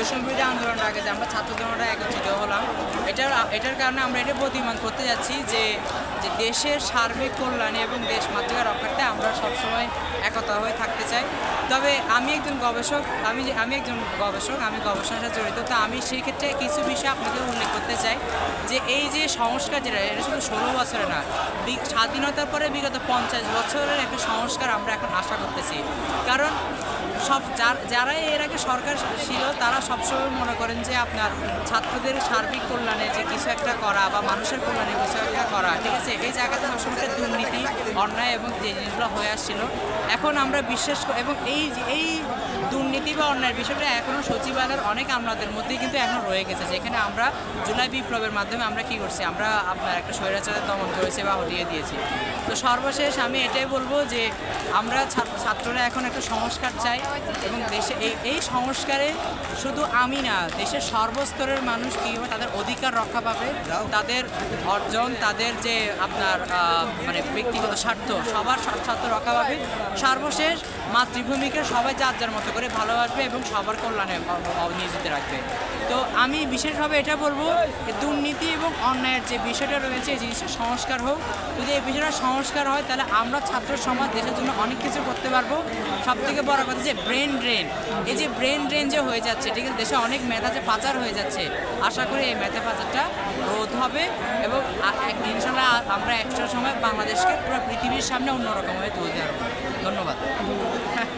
বৈষম্যবিরোধী আন্দোলন আগে যে আমরা ছাত্র জনতা একত্রিত হলাম, এটার এটার কারণে আমরা এটা প্রতিমান করতে যাচ্ছি যে যে দেশের সার্বিক কল্যাণে এবং দেশ মাতৃকা রক্ষার্থে একতা হয়ে থাকতে চাই। তবে আমি একজন গবেষক, আমি আমি একজন গবেষক, আমি গবেষণার সাথে জড়িত, তো আমি সেই ক্ষেত্রে কিছু বিষয় আপনাকে উল্লেখ করতে চাই। যে এই যে সংস্কার যেটা, এটা শুধু ষোলো বছরে না স্বাধীনতার পরে বিগত পঞ্চাশ বছরের একটা সংস্কার আমরা এখন আশা করতেছি। কারণ সব যার- যারা এর আগে সরকার ছিল, তারা সবসময় মনে করেন যে আপনার ছাত্রদের সার্বিক কল্যাণে যে কিছু একটা করা বা মানুষের কল্যাণে কিছু করা। ঠিক আছে? এই জায়গাতে সবসময় দুর্নীতি, অন্যায় এবং যে জিনিসগুলো হয়ে আসছিল। এখন আমরা বিশ্বাস এবং এই এই দুর্নীতি বা অন্যায়ের বিষয়টা এখনও সচিবালয়ের অনেক আমলাদের মধ্যেই কিন্তু এখন রয়ে গেছে। যেখানে আমরা জুলাই বিপ্লবের মাধ্যমে আমরা কি করছি? আমরা আপনার একটা স্বৈরাচারের দমন করেছি বা হটিয়ে দিয়েছি। তো সর্বশেষ আমি এটাই বলব যে আমরা ছাত্ররা এখন একটা সংস্কার চাই এবং দেশে এই এই সংস্কারে শুধু আমি না, দেশের সর্বস্তরের মানুষ কীভাবে তাদের অধিকার রক্ষা পাবে, তাদের অর্জন, তাদের যে আপনার মানে ব্যক্তিগত স্বার্থ, সবার স্বার্থ রক্ষা পাবে সর্বশেষ মাতৃভূমিকে সবাই যার যার মতো করে ভালোবাসবে এবং সবার কল্যাণে নিয়োজিত রাখবে। তো আমি বিশেষভাবে এটা বলব দুর্নীতি এবং অন্যায়ের যে বিষয়টা রয়েছে, এই জিনিসটা সংস্কার হোক। যদি এই বিষয়টা সংস্কার হয়, তাহলে আমরা ছাত্র সমাজ দেশের জন্য অনেক কিছু করতে পারব। সব থেকে বড় কথা যে ব্রেন ড্রেন। এই যে ব্রেন ড্রেন যে হয়ে যাচ্ছে, ঠিক আছে, দেশে অনেক মেধা যে পাচার হয়ে যাচ্ছে। আশা করি এই মেধা পাচারটা রোধ হবে এবং আ- এক- ইনশাল্লাহ আমরা একটা সময় বাংলাদেশকে পুরো পৃথিবীর সামনে অন্যরকম হয়ে তুলতে পারব। ধন্যবাদ।